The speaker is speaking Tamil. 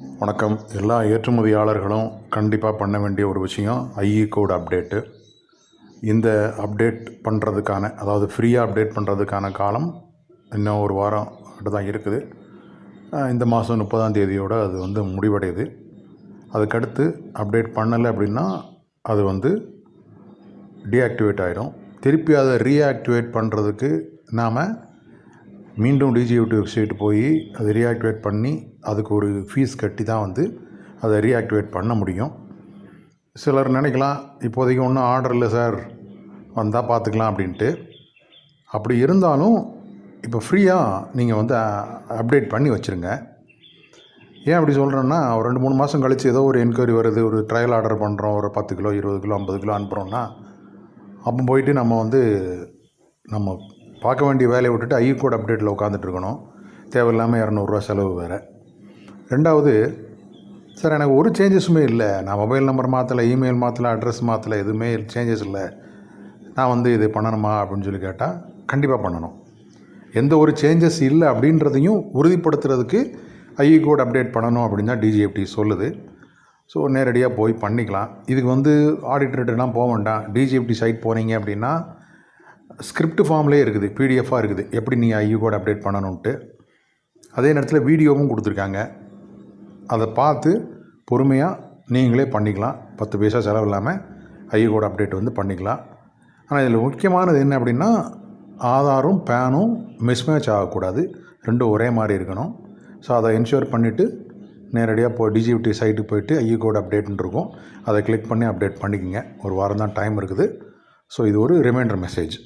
வணக்கம். எல்லா ஏற்றுமதியாளர்களும் கண்டிப்பாக பண்ண வேண்டிய ஒரு விஷயம் ஐஇ கோட் அப்டேட்டு இந்த அப்டேட் பண்ணுறதுக்கான அதாவது ஃப்ரீயாக அப்டேட் பண்ணுறதுக்கான காலம் இன்னும் ஒரு வாரம் கிட்ட தான் இருக்குது. இந்த மாதம் முப்பதாம் தேதியோடு அது வந்து முடிவடையுது. அதுக்கடுத்து அப்டேட் பண்ணலை அப்படின்னா அது வந்து டீஆக்டிவேட் ஆகிடும் திருப்பி அதை ரீஆக்டிவேட் பண்ணுறதுக்கு நாம் மீண்டும் டிஜிஓடி வெப்சைட் போய் அதை ரீஆக்டிவேட் பண்ணி அதுக்கு ஒரு ஃபீஸ் கட்டி தான் வந்து அதை ரீஆக்டிவேட் பண்ண முடியும். சிலர் நினைக்கலாம் இப்போதைக்கு ஒன்றும் ஆர்டர் இல்லை சார் வந்தால் பார்த்துக்கலாம் அப்படின்ட்டு. அப்படி இருந்தாலும் இப்போ ஃப்ரீயாக நீங்கள் வந்து அப்டேட் பண்ணி வச்சுருங்க. ஏன் அப்படி சொல்கிறேன்னா ஒரு ரெண்டு மூணு மாதம் கழித்து ஏதோ ஒரு என்கொயரி வருது ஒரு ட்ரையல் ஆர்டர் பண்ணுறோம் ஒரு பத்து கிலோ இருபது கிலோ ஐம்பது கிலோ அனுப்புகிறோன்னா அப்போ போயிட்டு நம்ம வந்து நம்ம பார்க்க வேண்டிய வேலையை விட்டுட்டு ஐ கோட் அப்டேட்டில் உட்காந்துட்ருக்கணும். தேவையில்லாமல் இரநூறுவா செலவு வேறு. ரெண்டாவது சார் எனக்கு ஒரு சேஞ்சஸுமே இல்லை. நான் மொபைல் நம்பர் மாற்றலை இமெயில் மாற்றலை அட்ரஸ் மாற்றலை எதுவுமே சேஞ்சஸ் இல்லை. நான் வந்து இது பண்ணணுமா அப்படின்னு சொல்லி கேட்டால் கண்டிப்பாக பண்ணணும். எந்த ஒரு சேஞ்சஸ் இல்லை அப்படின்றதையும் உறுதிப்படுத்துறதுக்கு ஐஇ கோட் அப்டேட் பண்ணணும் அப்படின்னு தான் டிஜிஎஃப்டி சொல்லுது. ஸோ நேரடியாக போய் பண்ணிக்கலாம். இதுக்கு வந்து ஆடிட்டர்கிட்டலாம் போக வேண்டாம். டிஜிஎஃப்டி சைட் போனீங்க அப்படின்னா ஸ்கிரிப்ட் ஃபார்ம்லேயே இருக்குது பிடிஎஃபாக இருக்குது. எப்படி நீங்கள் ஐயூ கோட் அப்டேட் பண்ணணுன்ட்டு அதே நேரத்தில் வீடியோவும் கொடுத்துருக்காங்க. அதை பார்த்து பொறுமையாக நீங்களே பண்ணிக்கலாம். பத்து பைசா செலவு இல்லாமல் ஐயூ கோட் அப்டேட் வந்து பண்ணிக்கலாம். ஆனால் இதில் முக்கியமானது என்ன அப்படின்னா ஆதாரும் பேனும் மிஸ்மேட்ச் ஆகக்கூடாது. ரெண்டும் ஒரே மாதிரி இருக்கணும். ஸோ அதை என்ஷூர் பண்ணிவிட்டு நேரடியாக போ டிஜிபிடி சைட்டுக்கு போயிட்டு ஐயூ கோட் அப்டேட்னு இருக்கும். அதை கிளிக் பண்ணி அப்டேட் பண்ணிக்கோங்க. ஒரு வாரம் தான் டைம் இருக்குது. ஸோ இது ஒரு ரிமைண்டர் மெசேஜ்